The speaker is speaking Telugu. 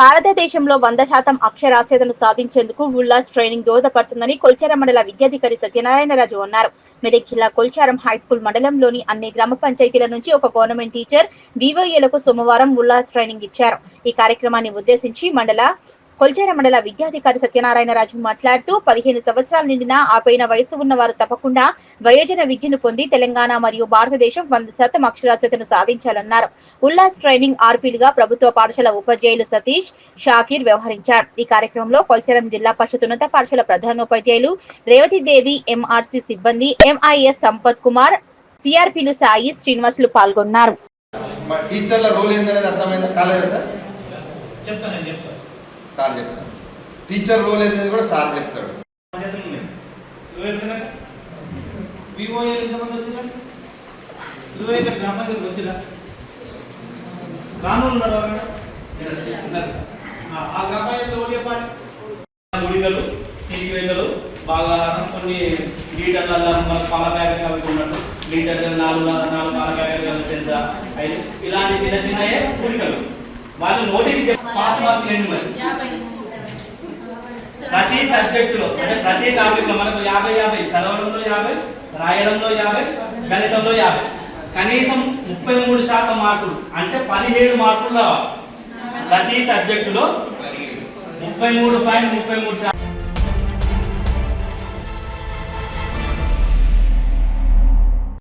భారతదేశంలో వంద శాతం అక్షరాస్యతను సాధించేందుకు ఉల్లాస్ ట్రైనింగ్ దోహదపడుతుందని కొల్చారం మండల విద్యాధికారి సత్యనారాయణరాజు అన్నారు. మెదక్ జిల్లా కొల్చారం హైస్కూల్ మండలంలోని అన్ని గ్రామ పంచాయతీల నుంచి ఒక గవర్నమెంట్ టీచర్ వివోఏలకు సోమవారం ఉల్లాస్ ట్రైనింగ్ ఇచ్చారు. ఈ కార్యక్రమాన్ని ఉద్దేశించి మండల కొల్చేర మండల విద్యాధికారి సత్యనారాయణరాజు మాట్లాడుతూ పదిహేను సంవత్సరాలు నిండిన ఆపైన వయసు ఉన్న వారు తప్పకుండా వయోజన విద్యను పొంది తెలంగాణ మరియు భారతదేశం వంద శాతం అక్షరాస్యతను సాధించాలన్నారు. ఉల్లాస్ ట్రైనింగ్ ఆర్పీలుగా ప్రభుత్వ పాఠశాల ఉపాధ్యాయులు సతీష్ షాకీర్ వ్యవహరించారు. ఈ కార్యక్రమంలో కొల్చేరం జిల్లా పరిషత్ ఉన్నత పాఠశాల ప్రధానోపాధ్యాయులు రేవతి దేవి ఎంఆర్సీ సిబ్బంది ఎంఐఎస్ సంపత్ కుమార్ సిఆర్పీలు సాయి శ్రీనివాసులు పాల్గొన్నారు. టీచర్ల రోల్ ఏందనేది అర్థమైందా? కాలేదా సార్? చెప్తాను సార్ చెప్తాను టీచర్ రోల్ ఏందనేది కూడా సార్ చెప్తాడు. బాధ్యతలు ఉన్నాయి ఇరవై ఎక్కడిదాకా వివోఏలు ఎంతమంది వచ్చినా? ఇరవై ఇక్కడ గ్రామ పంచాయతీకి వచ్చినా? కానూరు ఉన్నారు ఎవరైనా? ఆ, గ్రామ ఓడి గుడిగలు తీసివేతలు బాగా కొన్ని లీటర్లలో మన పాల ప్యాకెట్ అవి ఉన్నట్టు లీటర్ నాలుగు నాలుగు పాల ప్యాకెట్ కలిసి ఎంత? ఐదు. ఇలాంటి చిన్న చిన్నయే గుడిగలు. వాళ్ళు నోటికి పాస్ మార్కులు ఎన్ని మరి? ప్రతి సబ్జెక్టులో అంటే ప్రతి టాపిక్లో మనకు యాభై యాభై. చదవడంలో యాభై రాయడంలో యాభై గణితంలో యాభై. కనీసం ముప్పై మూడు శాతం మార్కులు అంటే పదిహేడు మార్కులు రావాలి. ప్రతి సబ్జెక్టులో ముప్పై మూడు పాయింట్ ముప్పై మూడు శాతం.